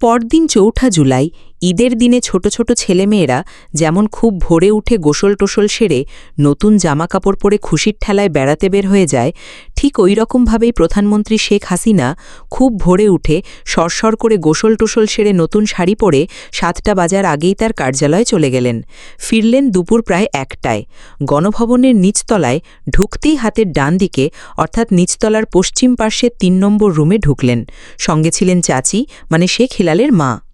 পরদিন চৌঠা জুলাই ঈদের দিনে ছোট ছোট ছেলেমেয়েরা যেমন খুব ভোরে উঠে গোসল টোসল সেরে নতুন জামা কাপড় পরে খুশির ঠেলায় বেড়াতে বের হয়ে যায়, ঠিক ওই রকমভাবেই প্রধানমন্ত্রী শেখ হাসিনা খুব ভোরে উঠে সরসর করে গোসল টোসল সেরে নতুন শাড়ি পরে সাতটা বাজার আগেই তার কার্যালয়ে চলে গেলেন। ফিরলেন দুপুর প্রায় একটায়। গণভবনের নিচতলায় ঢুকতেই হাতের ডান দিকে, অর্থাৎ নিচতলার পশ্চিম পার্শ্বের তিন নম্বর রুমে ঢুকলেন। সঙ্গে ছিলেন চাচি মানে শেখ হিলালের মা।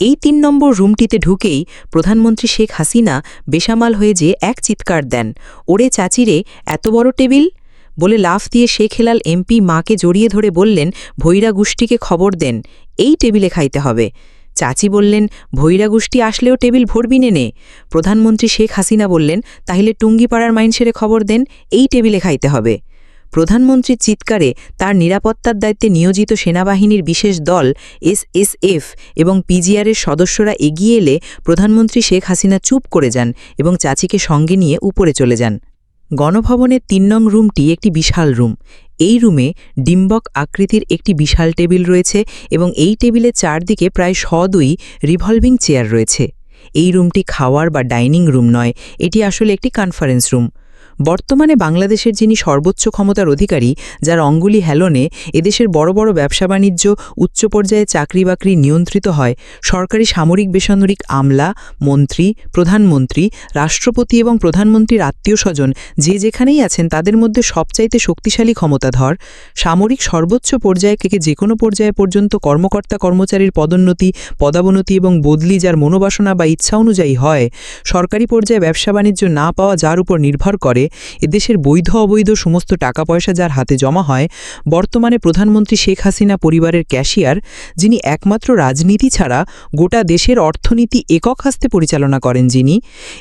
এই তিন নম্বর রুমটিতে ঢুকেই প্রধানমন্ত্রী শেখ হাসিনা বেসামাল হয়ে যে এক চিৎকার দেন, ওরে চাচিরে, এত বড় টেবিল? বলে লাফ দিয়ে শেখ হেলাল এমপি মাকে জড়িয়ে ধরে বললেন, ভৈরা গোষ্ঠীকে খবর দেন, এই টেবিলে খাইতে হবে। চাচি বললেন, ভৈরা গোষ্ঠী আসলেও টেবিল ভরবি নে প্রধানমন্ত্রী শেখ হাসিনা বললেন, তাহলে টুঙ্গিপাড়ার মাইনসেরে খবর দেন, এই টেবিলে খাইতে হবে। প্রধানমন্ত্রীর চিৎকারে তার নিরাপত্তার দায়িত্বে নিয়োজিত সেনাবাহিনীর বিশেষ দল এসএসএফ এবং পিজিআরের সদস্যরা এগিয়ে এলে প্রধানমন্ত্রী শেখ হাসিনা চুপ করে যান এবং চাচিকে সঙ্গে নিয়ে উপরে চলে যান। গণভবনের তিন নং রুমটি একটি বিশাল রুম। এই রুমে ডিম্বক আকৃতির একটি বিশাল টেবিল রয়েছে এবং এই টেবিলের চারদিকে প্রায় সদুই রিভলভিং চেয়ার রয়েছে। এই রুমটি খাওয়ার বা ডাইনিং রুম নয়, এটি আসলে একটি কনফারেন্স রুম। বর্তমানে বাংলাদেশের যিনি সর্বোচ্চ ক্ষমতার অধিকারী, যার অঙ্গুলি হেলনে এদেশের বড় বড় ব্যবসা বাণিজ্য, উচ্চ পর্যায়ে চাকরি বাকরি নিয়ন্ত্রিত হয়, সরকারি সামরিক বেসামরিক আমলা, মন্ত্রী, প্রধানমন্ত্রী, রাষ্ট্রপতি এবং প্রধানমন্ত্রীর আত্মীয় স্বজন যে যেখানেই আছেন তাদের মধ্যে সবচাইতে শক্তিশালী ক্ষমতাধর। সামরিক সর্বোচ্চ পর্যায়ে থেকে যে কোনো পর্যায়ে পর্যন্ত কর্মকর্তা কর্মচারীর পদোন্নতি, পদাবনতি এবং বদলি যার মনোবাসনা বা ইচ্ছা অনুযায়ী হয়, সরকারি পর্যায়ে ব্যবসা বাণিজ্য না পাওয়া যার উপর নির্ভর করে এদেশের বৈধ অবৈধ সমস্ত টাকা পয়সা যার হাতে জমা হয়, বর্তমানে প্রধানমন্ত্রী শেখ হাসিনা পরিবারের ক্যাশিয়ার, যিনি একমাত্র রাজনীতি ছাড়া গোটা দেশের অর্থনীতি একক হাস্তে পরিচালনা করেন যিনি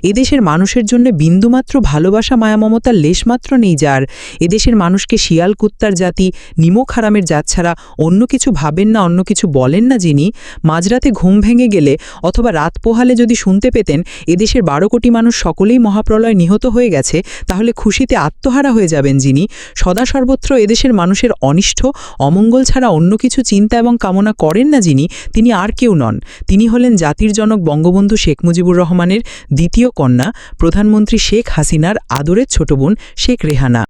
এদেশের মানুষের জন্য বিন্দুমাত্র ভালোবাসা মায়ামমতার লেশমাত্র নেই যার এদেশের মানুষকে শিয়াল, কুত্তার জাতি, নিমক হারামের জাত ছাড়া অন্য কিছু ভাবেন না, অন্য কিছু বলেন না যিনি, মাঝরাতে ঘুম ভেঙে গেলে অথবা রাত পোহালে যদি শুনতে পেতেন এদেশের বারো কোটি মানুষ সকলেই মহাপ্রলয় নিহত হয়ে গেছে, তাহলে খুশিতে আত্মহারা হয়ে যাবেন যিনি। সদা সর্বত্র এদেশের মানুষের অনিষ্ট, অমঙ্গল ছাড়া অন্য কিছু চিন্তা এবং কামনা করেন না যিনি, তিনি আর কেউ নন। তিনি হলেন জাতির জনক বঙ্গবন্ধু শেখ মুজিবুর রহমানের দ্বিতীয় কন্যা, প্রধানমন্ত্রী শেখ হাসিনার আদরের ছোট বোন শেখ রেহানা।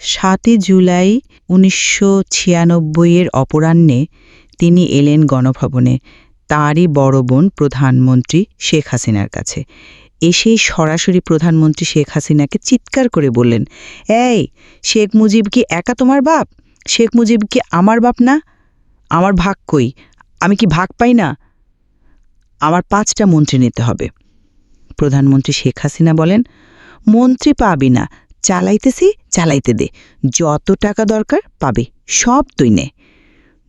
সাতই জুলাই উনিশশো ছিয়ানব্বইয়ের অপরাহ্নে তিনি এলেন গণভবনে। তাঁরই বড় বোন প্রধানমন্ত্রী শেখ হাসিনার কাছে। এসেই সরাসরি প্রধানমন্ত্রী শেখ হাসিনাকে চিৎকার করে বললেন, এই, শেখ মুজিব কি একা তোমার বাপ? শেখ মুজিব কি আমার বাপ না? আমার ভাগ কই? আমি কি ভাগ পাই না? আমার পাঁচটা মন্ত্রী নিতে হবে। প্রধানমন্ত্রী শেখ হাসিনা বলেন, মন্ত্রী পাবি না, চালাইতেছি, চালাইতে দে। যত টাকা দরকার পাবে, সব তুই নে।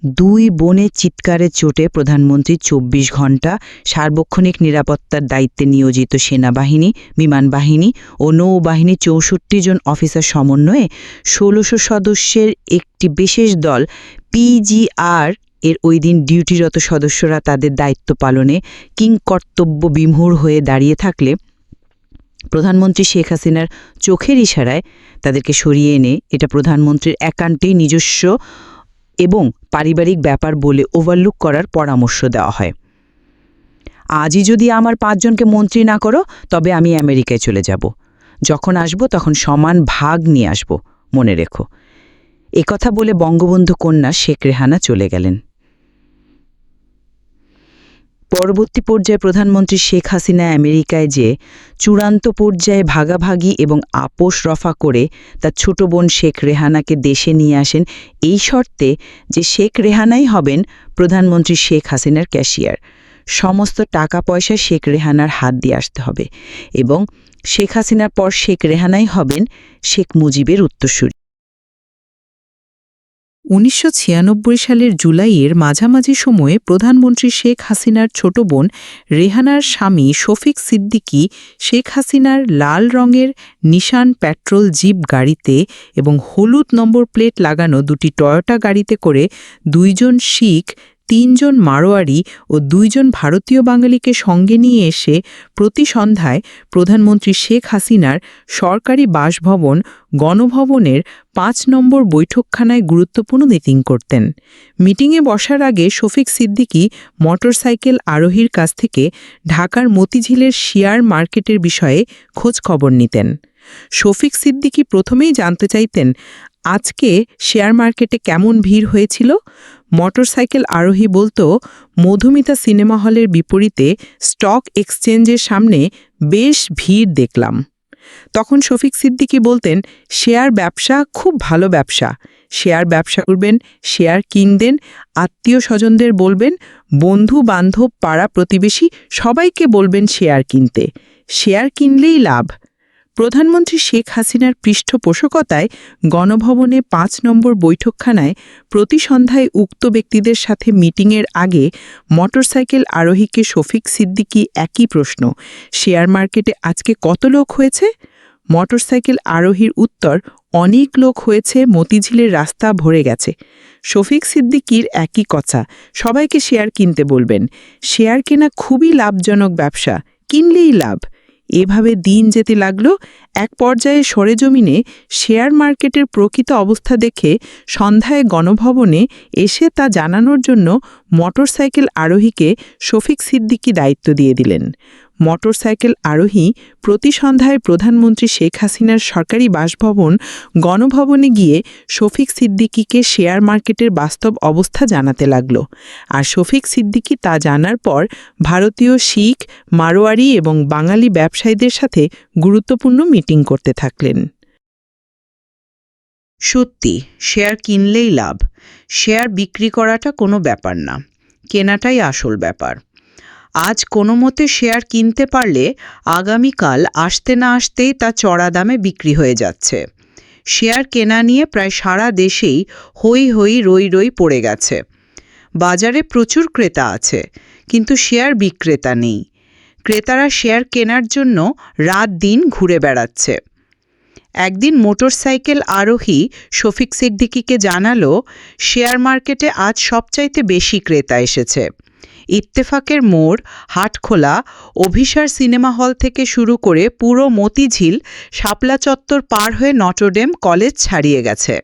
দুই বোনের চিৎকারের চোটে প্রধানমন্ত্রী চব্বিশ ঘণ্টা সার্বক্ষণিক নিরাপত্তার দায়িত্বে নিয়োজিত সেনাবাহিনী, বিমান বাহিনী ও নৌবাহিনী চৌষট্টি জন অফিসার সমন্বয়ে ষোলোশো সদস্যের একটি বিশেষ দল পিজিআর এর ওই দিন ডিউটিরত সদস্যরা তাদের দায়িত্ব পালনে কিংকর্তব্য বিমূঢ় হয়ে দাঁড়িয়ে থাকলে প্রধানমন্ত্রী শেখ হাসিনার চোখের ইশারায় তাদেরকে সরিয়ে এনে এটা প্রধানমন্ত্রীর একান্তেই নিজস্ব এবং পারিবারিক ব্যাপার বলে ওভারলুক করার পরামর্শ দেওয়া হয়। আজই যদি আমার পাঁচজনকে মন্ত্রী না করো, তবে আমি আমেরিকায় চলে যাব। যখন আসব, তখন সমান ভাগ নিয়ে আসব, মনে রেখো। কথা বলে বঙ্গবন্ধু কন্যা শেখ রেহানা চলে গেলেন। পরবর্তী পর্যায়ে প্রধানমন্ত্রী শেখ হাসিনা আমেরিকায় যে চূড়ান্ত পর্যায়ে ভাগাভাগি এবং আপোষ রফা করে তার ছোট বোন শেখ রেহানাকে দেশে নিয়ে আসেন। এই শর্তে যে শেখ রেহানাই হবেন প্রধানমন্ত্রী শেখ হাসিনার ক্যাশিয়ার। সমস্ত টাকা পয়সা শেখ রেহানার হাত দিয়ে আসতে হবে এবং শেখ হাসিনার পর শেখ রেহানাই হবেন শেখ মুজিবের উত্তরসূরি। উনিশশো ছিয়ানব্বই সালের জুলাইয়ের মাঝামাঝি সময়ে প্রধানমন্ত্রী শেখ হাসিনার ছোট বোন রেহানার স্বামী শফিক সিদ্দিকী শেখ হাসিনার লাল রঙের নিশান প্যাট্রোল জিপ গাড়িতে এবং হলুদ নম্বর প্লেট লাগানো দুটি টয়োটা গাড়িতে করে দুইজন শিখ তিনজন মারোয়ারি ও দুইজন ভারতীয় বাঙালিকে সঙ্গে নিয়ে এসে প্রতি সন্ধ্যায় প্রধানমন্ত্রী শেখ হাসিনার সরকারি বাসভবন গণভবনের পাঁচ নম্বর বৈঠকখানায় গুরুত্বপূর্ণ মিটিং করতেন। মিটিংয়ে বসার আগে শফিক সিদ্দিকী মোটরসাইকেল আরোহীর কাছ থেকে ঢাকার মতিঝিলের শেয়ার মার্কেটের বিষয়ে খোঁজ খবর নিতেন। শফিক সিদ্দিকী প্রথমেই জানতে চাইতেন আজকে শেয়ার মার্কেটে কেমন ভিড় হয়েছিল? মোটরসাইকেল আরোহী বলতো, মধুমিতা সিনেমা হলের বিপরীতে স্টক এক্সচেঞ্জের সামনে বেশ ভিড় দেখলাম। তখন শফিক সিদ্দিকী বলতেন, শেয়ার ব্যবসা খুব ভালো ব্যবসা। শেয়ার ব্যবসা করবেন, শেয়ার কিনবেন, আত্মীয় স্বজনদের বলবেন বন্ধু বান্ধব পাড়া প্রতিবেশী সবাইকে বলবেন শেয়ার কিনতে। শেয়ার কিনলেই লাভ। প্রধানমন্ত্রী শেখ হাসিনার পৃষ্ঠপোষকতায় গণভবনে পাঁচ নম্বর বৈঠকখানায় প্রতি সন্ধ্যায় উক্ত ব্যক্তিদের সাথে মিটিংয়ের আগে মোটরসাইকেল আরোহীকে শফিক সিদ্দিকি একই প্রশ্ন। শেয়ার মার্কেটে আজকে কত লোক হয়েছে? মোটরসাইকেল আরোহীর উত্তর, অনেক লোক হয়েছে, মতিঝিলের রাস্তা ভরে গেছে। শফিক সিদ্দিকীর একই কথা, সবাইকে শেয়ার কিনতে বলবেন। শেয়ার কেনা খুবই লাভজনক ব্যবসা, কিনলেই লাভ। এভাবে দিন যেতে লাগল, এক পর্যায়ে সরেজমিনে শেয়ার মার্কেটের প্রকৃত অবস্থা দেখে সন্ধ্যায় গণভবনে এসে তা জানানোর জন্য মোটরসাইকেল আরোহীকে শফিক সিদ্দিকি দায়িত্ব দিয়ে দিলেন। মোটরসাইকেল আরোহী প্রতি সন্ধ্যায় প্রধানমন্ত্রী শেখ হাসিনার সরকারি বাসভবন, গণভবনে গিয়ে শফিক সিদ্দিকীকে শেয়ার মার্কেটের বাস্তব অবস্থা জানাতে লাগল। আর শফিক সিদ্দিকী তা জানার পর ভারতীয় শিখ, মারোয়ারি এবং বাঙালি ব্যবসায়ীদের সাথে গুরুত্বপূর্ণ মিটিং করতে থাকলেন। সত্যি, শেয়ার কিনলেই লাভ। শেয়ার বিক্রি করাটা কোনো ব্যাপার না। কেনাটাই আসল ব্যাপার। আজ কোনো মতে শেয়ার কিনতে পারলে আগামীকাল আসতে না আসতেই তা চড়া দামে বিক্রি হয়ে যাচ্ছে। শেয়ার কেনা নিয়ে প্রায় সারা দেশেই হই হই রই রই পড়ে গেছে। বাজারে প্রচুর ক্রেতা আছে, কিন্তু শেয়ার বিক্রেতা নেই। ক্রেতারা শেয়ার কেনার জন্য রাত দিন ঘুরে বেড়াচ্ছে। একদিন মোটরসাইকেল আরোহী শফিক সিদ্দিকীকে জানালো, শেয়ার মার্কেটে আজ সবচাইতে বেশি ক্রেতা এসেছে। ইত্তেফাকের মোড়, হাটখোলা, অভিসার সিনেমা হল থেকে শুরু করে পুরো মতিঝিল, শাপলা চত্বর পার হয়ে নটরডেম কলেজ ছাড়িয়ে গেছে।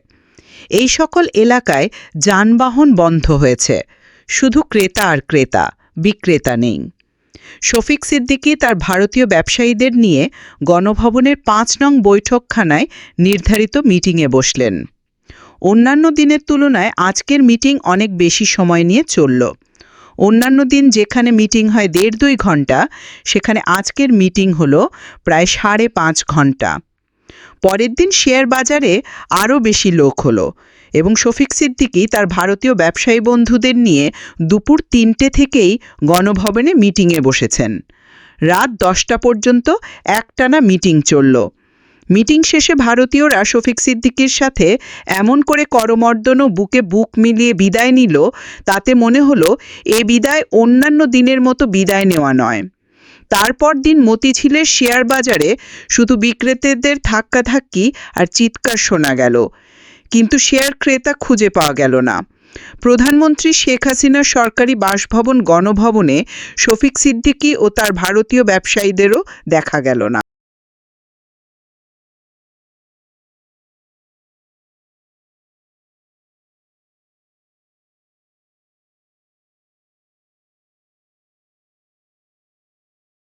এই সকল এলাকায় যানবাহন বন্ধ হয়েছে। শুধু ক্রেতা আর ক্রেতা, বিক্রেতা নেই। শফিক সিদ্দিকী তার ভারতীয় ব্যবসায়ীদের নিয়ে গণভবনের পাঁচ নং বৈঠকখানায় নির্ধারিত মিটিংয়ে বসলেন। অন্যান্য দিনের তুলনায় আজকের মিটিং অনেক বেশি সময় নিয়ে চলল। অন্যান্য দিন যেখানে মিটিং হয় দেড় দুই ঘণ্টা, সেখানে আজকের মিটিং হলো প্রায় সাড়ে পাঁচ ঘণ্টা। পরের দিন শেয়ার বাজারে আরও বেশি লোক হলো এবং শফিক সিদ্দিকী তার ভারতীয় ব্যবসায়ী বন্ধুদের নিয়ে দুপুর তিনটে থেকেই গণভবনে মিটিংয়ে বসেছেন। রাত দশটা পর্যন্ত একটানা মিটিং চলল। মিটিং শেষে ভারতীয়রা শফিক সিদ্দিকির সাথে এমন করে করমর্দন ও বুকে বুক মিলিয়ে বিদায় নিল, তাতে মনে হলো এ বিদায় অন্যান্য দিনের মতো বিদায় নেওয়া নয়। তারপর দিন মতিঝিলের শেয়ার বাজারে শুধু বিক্রেতাদের ধাক্কাধাক্কি আর চিৎকার শোনা গেল। কিন্তু শেয়ার ক্রেতা খুঁজে পাওয়া গেল না। প্রধানমন্ত্রী শেখ হাসিনার সরকারি বাসভবন, গণভবনে শফিক সিদ্দিকী ও তার ভারতীয় ব্যবসায়ীদেরও দেখা গেল না।